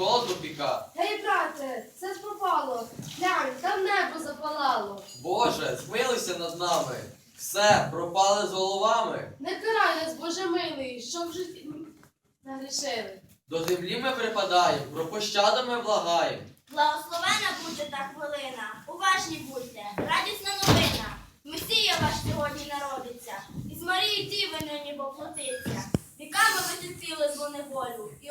холоду піка. Гей, брате, все пропало. Глянь, там небо запалало. Боже, змилися над нами. Все, пропали з головами. Не карай нас, Боже милий, що в житті нагрішили. До землі ми припадаємо, про пощаду ми благаємо. Благословена буде та хвилина. Уважні будьте, радісна новина. Месія ваш сьогодні народиться, і з Марії Діви нині поплотиться. Віками ви терпіли злу неволю, і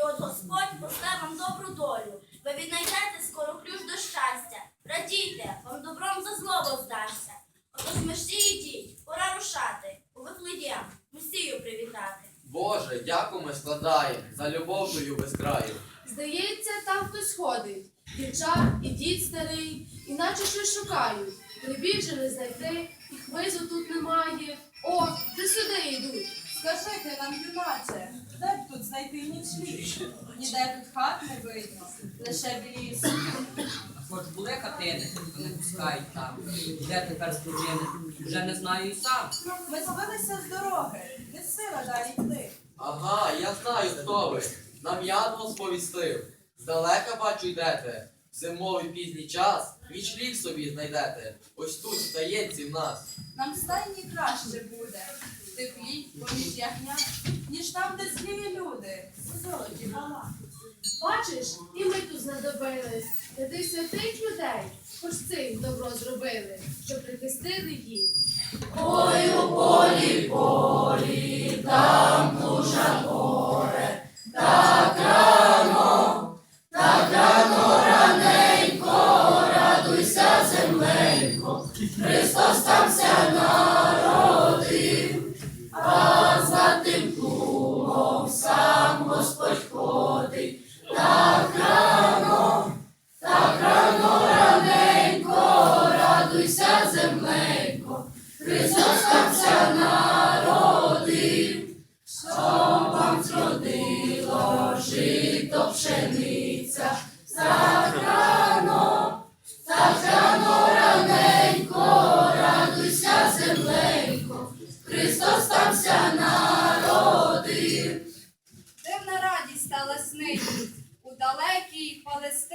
складаємо за любов твою без краю. Здається, там хтось ходить. Дівча і дід старий, іначе щось шукають. Прибіг же знайти, і хвизу тут немає. О, ти сюди йдуть. Скажите нам, юначе, де б тут знайти нічліг? Ніде тут хат не видно, лише білі сукні. Хоч були хатини, то не пускають там. Де тепер служини? Вже не знаю і сам. Ми збилися з дороги, не сила далі йти. Ага, я знаю, хто ви. Нам ядмо сповістив. Здалека бачу йдете. Зимовий пізній час нічліг собі знайдете. Ось тут, таєнці в нас. Нам стайні краще буде. В теплі, поміж ягнят, ніж там, де злі люди. Золоті мала. Бачиш, і ми тут знадобились. Ряди святих людей, хоч цим добро зробили, що прихистили їх. Дивна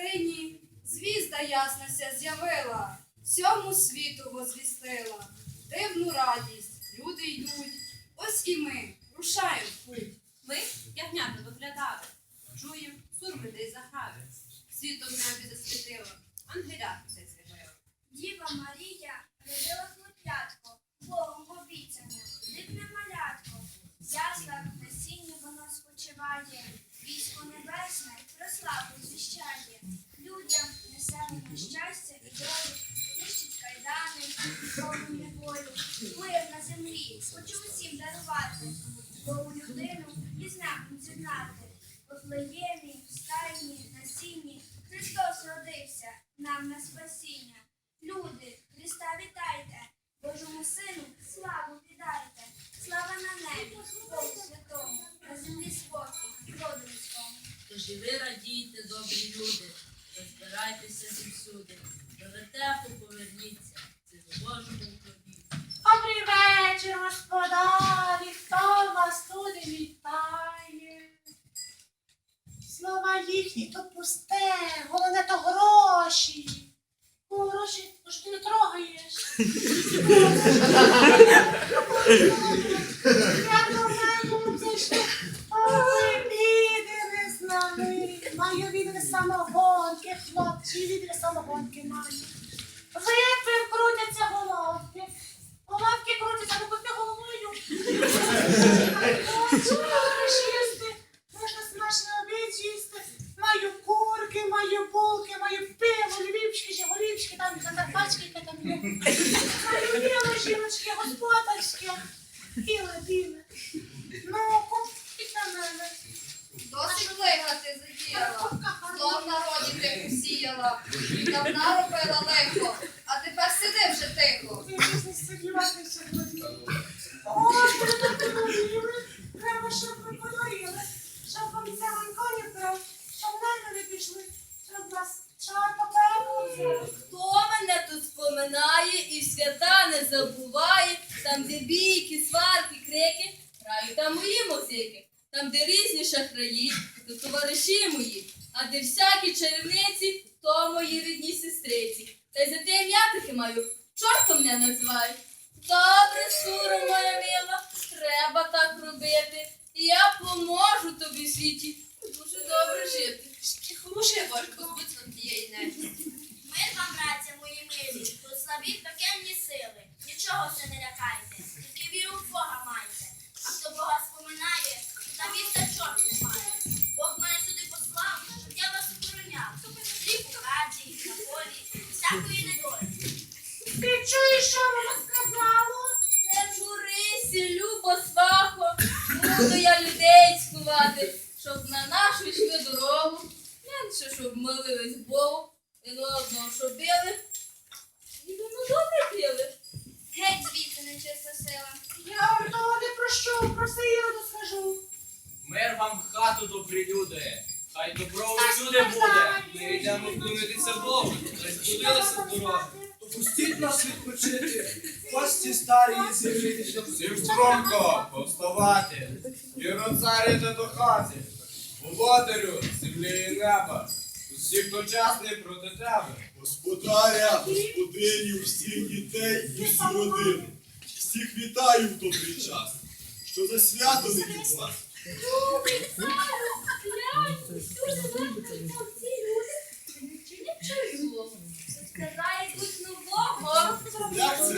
Палестині звізда яснося з'явила, всьому світу возвістила. Дивну радість, люди йдуть. Ось і ми рушаємо в путь. Ми ягнята виглядали, чуєм сурми десь заграви. Світом небі засвітило, ангелят все з'явило. Діва Марія родила Богом обіцяне, дивне малятко. В яслах на сіні воно спочиває, військо небесне про славу звіщає. Людям несе на щастя і долю, нищить кайдани, Богу неволю. Мир на землі, хочу усім дарувати, Богу людину і знаком зігнати. У Вифлеємі, в стайні, на сіні, Христос родився нам на спасіння. Люди, Христа вітайте, Божому Сину славу віддайте. Слава на небі, Богу святому, на землі спокій, роду людському. Тож і ви радійте, добрі люди, розбирайтеся зівсюди, до вертепу поверніться, це до Божому уклоніння. Добрий вечір, господарі, хто вас тут вітає? Слова їхні то пусте, головне то гроші. О, гроші, то ж ти не трогаєш. Ой, біди не знали. Маю відри самогонки, хлопці, відри самогонки маю. Випив, крутяться головки. Головки крутяться, ну ти головою. Можна смачно обід. Маю курки, маю булки, маю пиво, львівські, жигулівські, там закарпатські, там є. Маю біле жіночки, господарське. Біле, біле. Ну, купіть на мене. Досить плигати задіяла, зло в народі ти посіяла, давна робила лихо, а тепер сиди вже тихо. Я не сподіватися сьогодні. Ой, ви так говорили. Треба, щоб ви подоріли. Щоб вам це коні брав, щоб мене не пішли, щоб вас чорта пекло взяли. Хто мене тут споминає і свята не забуває, там, де бійки, сварки, крики, грають там мої музики, там, де різні шахраї, то товариші мої. А де всякі чарівниці, то мої рідні сестриці. Та й за те ім'я таки маю, чортом мене називають. Добре, суро моя мила, треба так робити. І я поможу тобі світі дуже добре жити. Божко, збудь нам тієї нечисті. Мир вам, браття мої милі, слабі пекельні сили. Нашу йшли дорогу, менше, щоб молились Богу, і одного, щоб били, і воно добре пили. Геть звідси нечиста сила. Я вам того не прощу, про Іроду скажу. Мир вам в хату, добрі люди. Хай добро всюди буде. Ми йдемо вклонитися Богу. Та й збудилися з дороги. То пустіть нас відпочити, кості старі і зігріти. Всім струнко повставати, вірно царите до хати, володарю землі і неба, усіх дочасний проти тебе. Господаря, господиню, всіх дітей і всю родину. Всіх вітаю в добрий час. Що за свято не від вас? Сказає будь нового. Як це?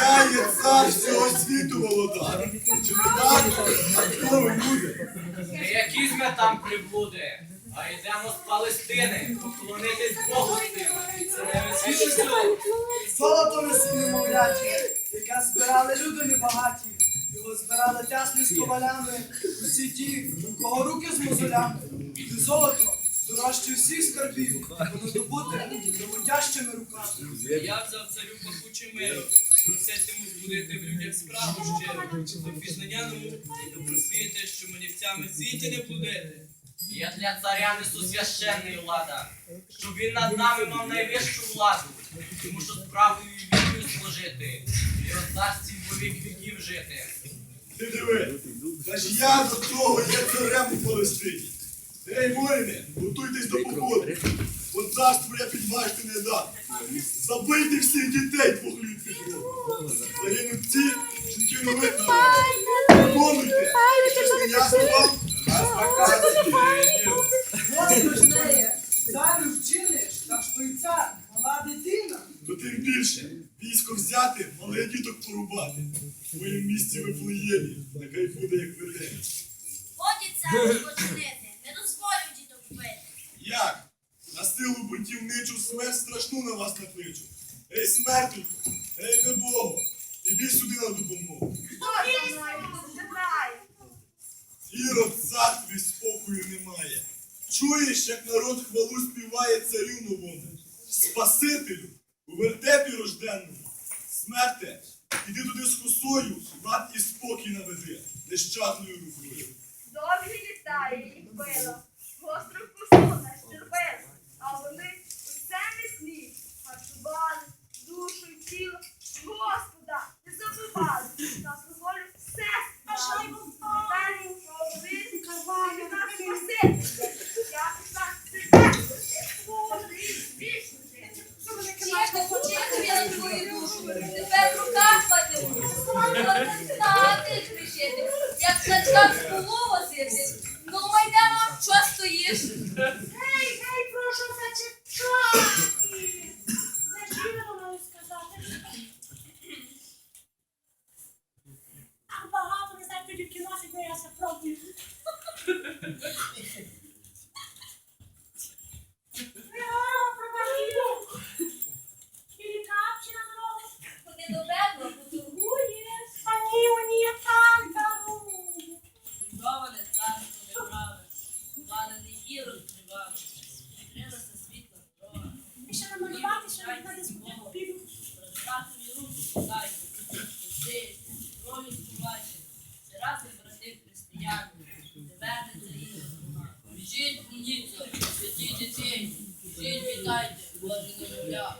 Я є цар там приблуди, а йдемо з Палестини, поклонитись Богу тим. Цареві світу цього. Золото несу немовляті, яке збирали люди небагаті. Його збирали тясні з ковалями, усі ті, у кого руки з мозолями. І золото дорожче всіх скарбів, воно добуте роботящими руками. Я взяв царю пахуче миру, проситиму збудити в людях справу щиру, до пізнання наук і до просвіти, що манівцями світі не блудити. Я для царя несу священний влада, щоб він над нами мав найвищу владу, тому що справою і вірою служити, і роздарців во вік віків жити. Ти диви, та ж я до того є царем у Палестині. Ей, воїни, готуйтесь до походу. Бо царство я підважити не дам. Забийте всіх дітей двох діток порубати. В моєму місці ви плеємі, нехай буде як веде. Годі це починити, не дозволю діток вбити. Як? На силу бунтівничу смерть страшну на вас накличу. Ей, смертенько, ей, небого, іди сюди на допомогу. Ірод цар твій спокою немає. Чуєш, як народ хвалу співає царю новому, Спасителю, у вертепі рожденному. Смерте, іди туди з косою, лад і спокій наведи, нещадною рукою. Довгі літа я їх била, гостру кусу нащербила, а вони у усе сні харчували царська в полу возити. Біжіть, куніця, святі дітей, біжіть, вітайте, Боже немовля,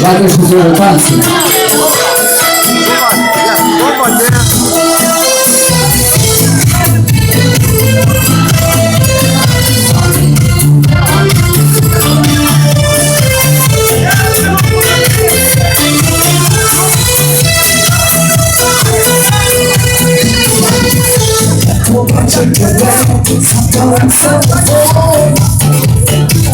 Vai, deixa o seu passe. Pode fazer.